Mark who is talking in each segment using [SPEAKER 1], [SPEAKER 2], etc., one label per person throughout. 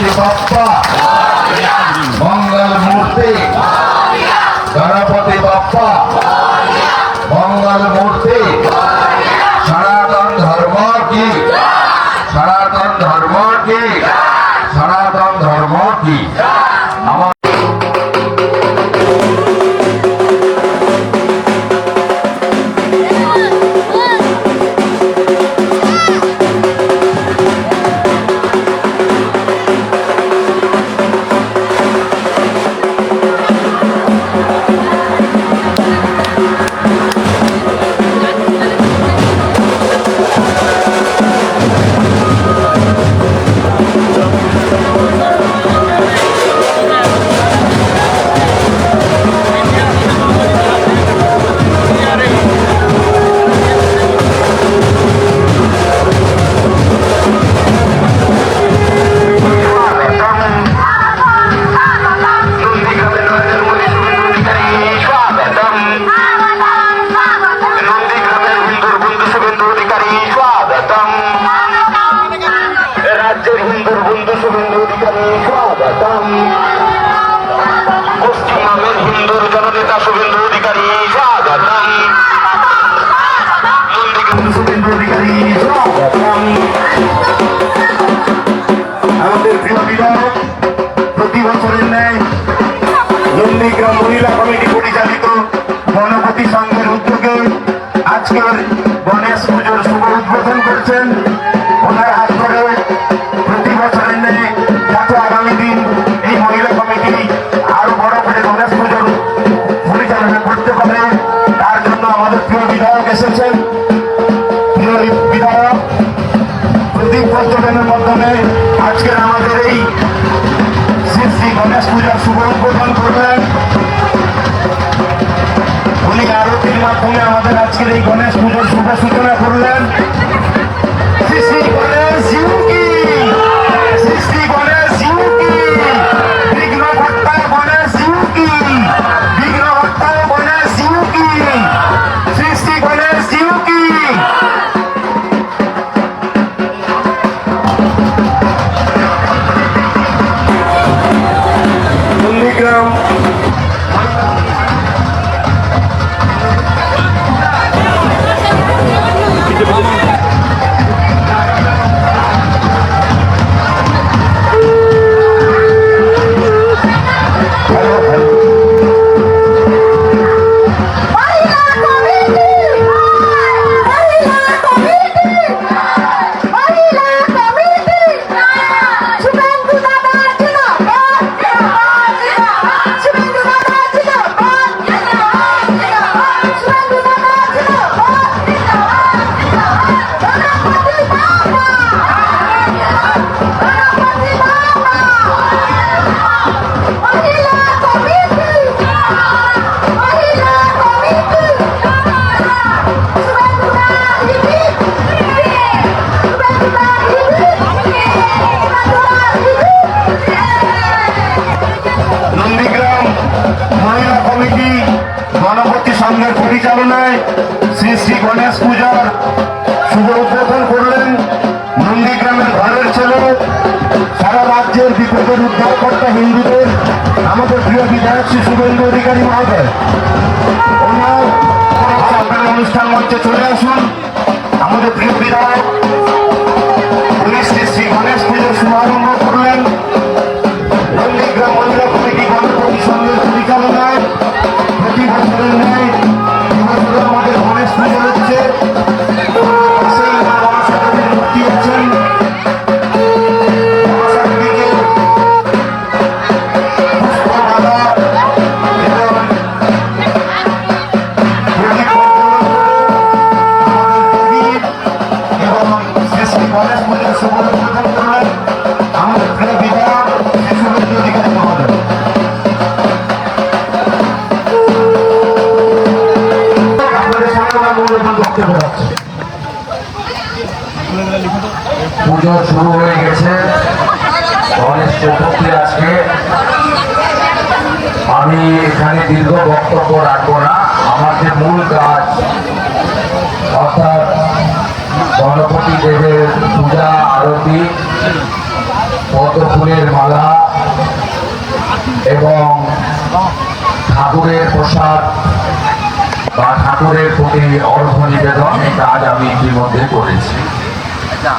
[SPEAKER 1] সাক্ষী সত্তা মঙ্গল মূর্তি
[SPEAKER 2] রাজ্যের হিন্দুর বন্ধু শুভেন্দু অধিকারী, স্বাগতম। পশ্চিমবঙ্গের হিন্দুর জননেতা শুভেন্দু অধিকারী, স্বাগতম। মহিলা পরিচালিত আজকের গণেশ উদ্বোধন করবেন। উনি আরতির মাধ্যমে আমাদের আজকের এই গণেশ পুজোর শুভ সূচনা করলেন। শ্রী শ্রী গণেশ শ্রী শ্রী গণেশ
[SPEAKER 3] হিন্দু গণপতি
[SPEAKER 2] দেবের
[SPEAKER 1] পূজা, আরতি, পদ্মফুলের মালা এবং ঠাকুরের প্রসাদ বা ঠাকুরের প্রতি অর্ঘ নিবেদন, এই কাজ আমি ইতিমধ্যে করেছি।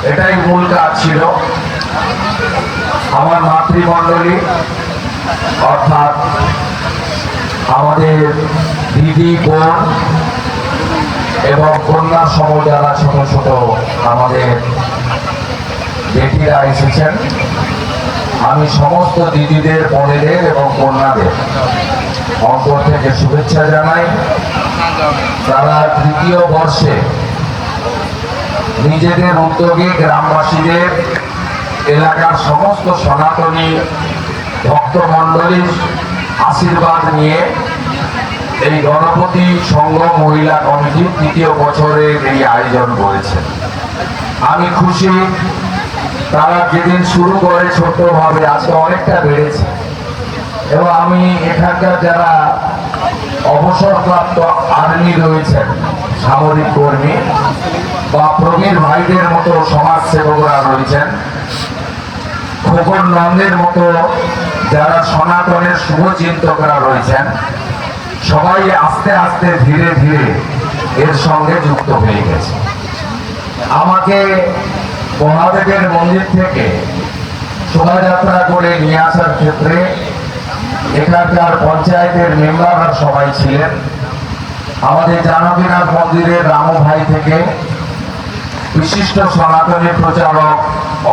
[SPEAKER 1] এটাই মূল কাজ ছিল। আমার মাতৃমণ্ডলী, অর্থাৎ আমাদের দিদি, বোন এবং কন্যা সহ যারা ছোট ছোট আমাদের বেটিরা এসেছেন। আমি সমস্ত দিদিদের, বোনেদের এবং কন্যাদের অন্তর থেকে শুভেচ্ছা জানাই। তারা তৃতীয় বর্ষে নিজেদের উদ্যোগে গ্রামবাসীদের, এলাকার সমস্ত সনাতনী ভক্তমণ্ডলীর আশীর্বাদ নিয়ে এই গণপতি সংঘ মহিলা কমিটি তৃতীয় বছরের এই আয়োজন করেছে। আমি খুশি, তারা যেদিন শুরু করে ছোট্টভাবে, আজকে অনেকটা বেড়েছে। এবং আমি এখানকার যারা অবসরপ্রাপ্ত আর্মি রয়েছেন, সামরিক কর্মী বা প্রবীর ভাইদের মতো সমাজসেবকরা রয়েছেন, খোকন নন্দের মতো যারা সনাতনের শুভচিন্তকরা রয়েছেন সবাই আস্তে আস্তে ধীরে ধীরে এর সঙ্গে যুক্ত হয়ে গেছে। আমাকে মহাদেবের মন্দির থেকে শোভাযাত্রা করে নিয়ে আসার ক্ষেত্রে এখানকার পঞ্চায়েতের মেম্বাররা সবাই ছিলেন। আমাদের জানকীনাথ মন্দিরের রামু ভাই থেকে বিশিষ্ট সনাতনী প্রচারক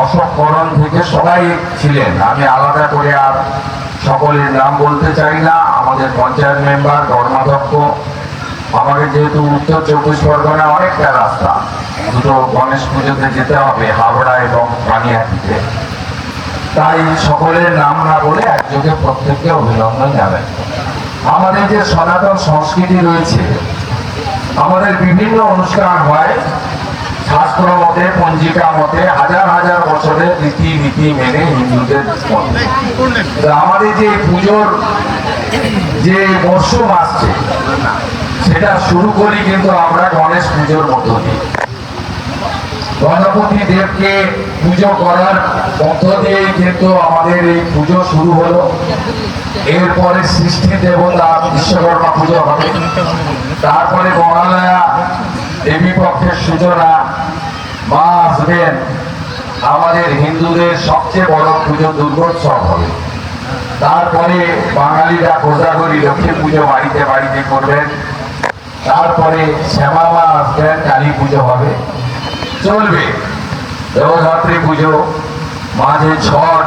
[SPEAKER 1] অশোক করণ থেকে সবাই ছিলেন। আমি আলাদা করে আর সকলের নাম বলতে চাই না, আমাদের পঞ্চায়েত মেম্বার, ধর্মাধ্যক্ষ। আমাকে যেহেতু উত্তর চব্বিশ পরগনা অনেকটা রাস্তা, দুটো গণেশ পুজোতে যেতে হবে হাওড়া এবং পানিহাটিতে তাই সকলের নাম না বলে একযোগে প্রত্যেককে অভিনন্দন জানাই। আমাদের যে সনাতন সংস্কৃতি রয়েছে, আমাদের বিভিন্ন অনুষ্ঠান হয় শাস্ত্র মতে, পঞ্জিকা মতে, হাজার হাজার বছরের রীতি নীতি মেনে হিন্দুদের আমাদের যে পুজোর যে মরশুম আসছে, সেটা শুরু করি কিন্তু আমরা গণেশ পুজোর মধ্য দিয়ে। গণপতি দেবকে পুজো করার মধ্য দিয়েই কিন্তু আমাদের এই পুজো শুরু হলো। এরপরে সৃষ্টি দেবতা বিশ্বকর্মা পুজো হবে। তারপরে মহালয়া দেবী পক্ষের সূচনা মা আসবেন আমাদের হিন্দুদের সবচেয়ে বড় পুজো দুর্গোৎসব হবে। তারপরে বাঙালিরা কোজাগরি লক্ষ্মী পুজো বাড়িতে বাড়িতে করবেন। তারপরে শ্যামা মা আসবেন কালী পুজো হবে। চলবে। দেবধাত্রী পুজো, মাঝে ছট,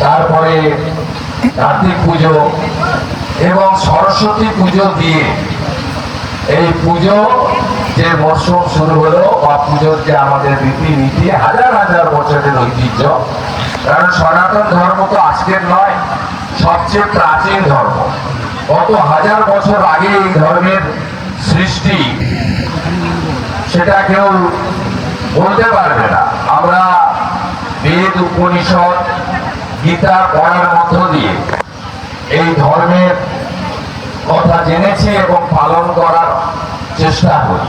[SPEAKER 1] তারপরে কার্তিক পুজো এবং সরস্বতী পুজো দিয়ে এই পুজো যে মরশুম শুরু হলো বা পুজোর যে আমাদের রীতিনীতি, হাজার হাজার বছরের ঐতিহ্য, কারণ সনাতন ধর্ম তো আজকের নয়, সবচেয়ে প্রাচীন ধর্ম। কত হাজার বছর আগে এই ধর্মের সৃষ্টি, সেটা কেউ বলতে পারবে না। আমরা বেদ, উপনিষদ, গীতা পড়ার মধ্য দিয়ে এই ধর্মের কথা জেনেছি এবং পালন করার চেষ্টা করি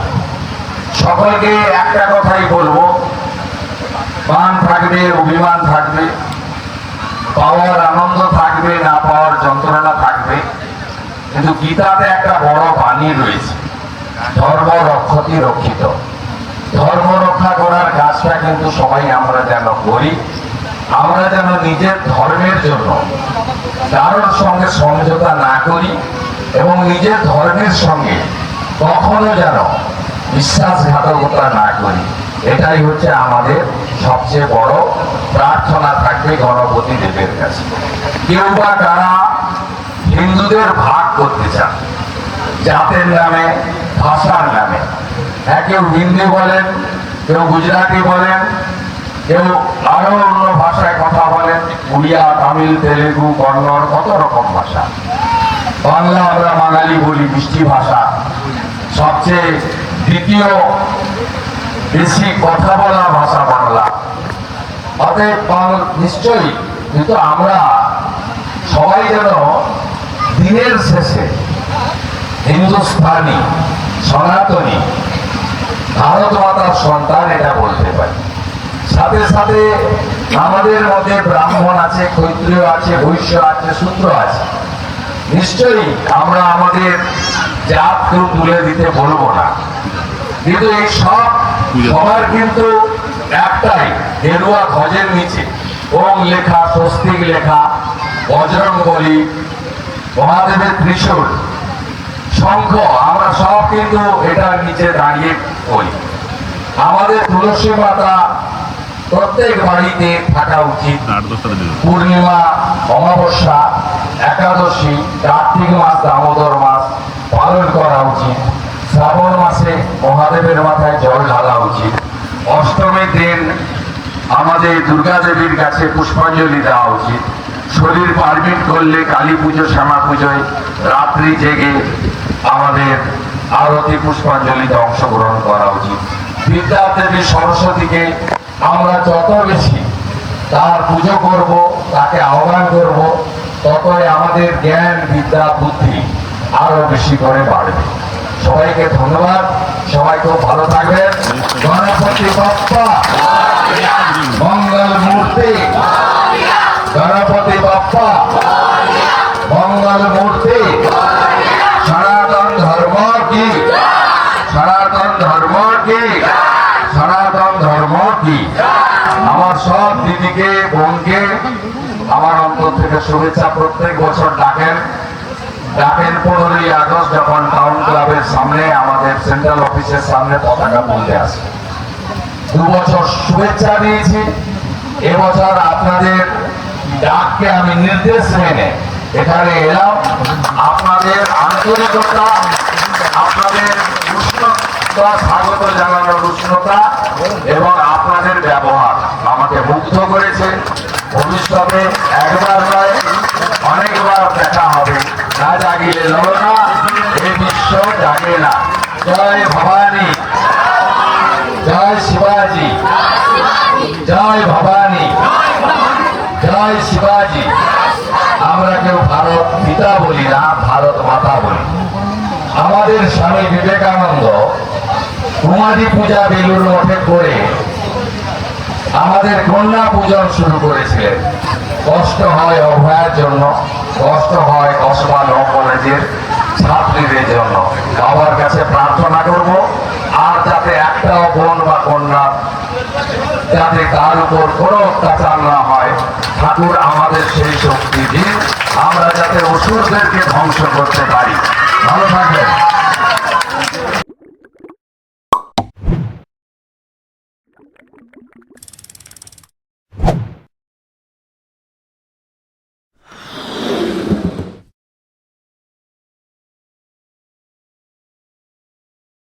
[SPEAKER 1] সকলকে একটা কথাই বলব, মান থাকবে, অভিমান থাকবে, পাওয়ার আনন্দ থাকবে, না পাওয়ার যন্ত্রণা থাকবে। কিন্তু গীতাতে একটা বড় বাণী রয়েছে, ধর্ম রক্ষতি রক্ষিত। ধর্ম রক্ষা করার কাজটা কিন্তু সবাই আমরা যেন করি, আমরা যেন নিজের ধর্মের জন্য কারোর সঙ্গে সমঝোতা না করি এবং নিজের ধর্মের সঙ্গে কখনো যেন বিশ্বাসঘাতকতা না করি। এটাই হচ্ছে আমাদের সবচেয়ে বড় প্রার্থনা থাকবে গণপতি দেবের কাছে। কেউ বা কারা হিন্দুদের ভাগ করতে চান, জাতের নামে, ভাষার নামে। হ্যাঁ কেউ হিন্দি বলেন, কেউ গুজরাটি বলেন, কেউ আরও অন্য ভাষায় কথা বলেন, উড়িয়া, তামিল, তেলেগু, কন্নড়, কত রকম ভাষা। বাংলা আমরা বাঙালি বলি, মিষ্টি ভাষা। সবচেয়ে দ্বিতীয় বেশি কথা বলা ভাষা বাংলা। অতএব নিশ্চয়ই, কিন্তু আমরা সবাই যেন দিনের শেষে হিন্দুস্তানি, সনাতনী, ভারত মাতার সন্তান এটা বলতে পারি। সাথে সাথে আমাদের মধ্যে ব্রাহ্মণ আছে, ক্ষত্রিয় আছে, বৈশ্য আছে, শূদ্র আছে। নিশ্চয়ই আমরা আমাদের জাত কেউ তুলে দিতে বলব না। কিন্তু এই সব সবার কিন্তু একটাই গেরুয়া ধ্বজের নিচে। ওম লেখা, স্বস্তিক লেখা, বজরং বলি, মহাদেবের ত্রিশূল, শঙ্খ, আমরা সব কিন্তু এটার নিচে দাঁড়িয়ে করি আমাদের তুলসী মাতা প্রত্যেক বাড়িতে থাকা উচিত। পূর্ণিমা অমাবস্যা একাদশী কার্তিক মাস দামোদর মাস পালন করা উচিত। শ্রাবণ মাসে মহাদেবের মাথায় জল ঢালা উচিত। অষ্টমীর দিন আমাদের দুর্গা দেবীর কাছে পুষ্পাঞ্জলি দেওয়া উচিত। শরীর পারমিট করলে কালী পুজো শ্যামা পুজোয় রাত্রি জেগে আমাদের আরতি পুষ্পাঞ্জলিতে অংশগ্রহণ করা উচিত। বিদ্যা দেবী সরস্বতীকে আমরা যত বেশি তার পুজো করব, তাকে আহ্বান করব, ততই আমাদের জ্ঞান, বিদ্যা, বুদ্ধি আরও বেশি করে বাড়বে। সবাইকে ধন্যবাদ। সবাই খুব ভালো থাকবেন। মঙ্গল মূর্তি। গণপতি বাপ্পা। মঙ্গল মূর্তি। বোনকে আমার অন্তর থেকে শুভেচ্ছা প্রত্যেক বছর ডাকেন। ডাকেন পনেরোই আগস্ট যখন টাউন ক্লাবের সামনে, আমাদের সেন্ট্রাল অফিসের সামনে পতাকা তুলতে আসে দু বছর শুভেচ্ছা দিয়েছি। এবছর আপনাদের ডাককে আমি নির্দেশ মেনে এখানে এলাম। আপনাদের আন্তরিকতা, আপনাদের স্বাগত জানানোর উষ্ণতা এবং আপনাদের ব্যবহার আমাকে মুগ্ধ করেছে। ভবিষ্যতে একবার নয়, অনেকবার দেখা হবে। না জাগিলে লড়না জাগে না। জয় ভবানী। জয় শিবাজি। জয় ভবানী। জয় শিবাজি। আমরা কেউ ভারত পিতা বলি না, ভারত মাতা বলি। আমাদের স্বামী বিবেকানন্দ কুমারী পূজা বেলুর মঠে করে আমাদের কন্যা পূজন শুরু করেছিলেন কষ্ট হয় অভয়ার জন্য, কষ্ট হয় ল কলেজের ছাত্রীদের জন্য। বাবার কাছে প্রার্থনা করব, আর যাতে একটাও বোন বা কন্যা যাতে তার উপর কোনো অত্যাচার না হয়, ঠাকুর আমাদের সেই শক্তি দিন। আমরা যাতে অসুরদেরকে ধ্বংস করতে পারি। ভালো থাকবেন।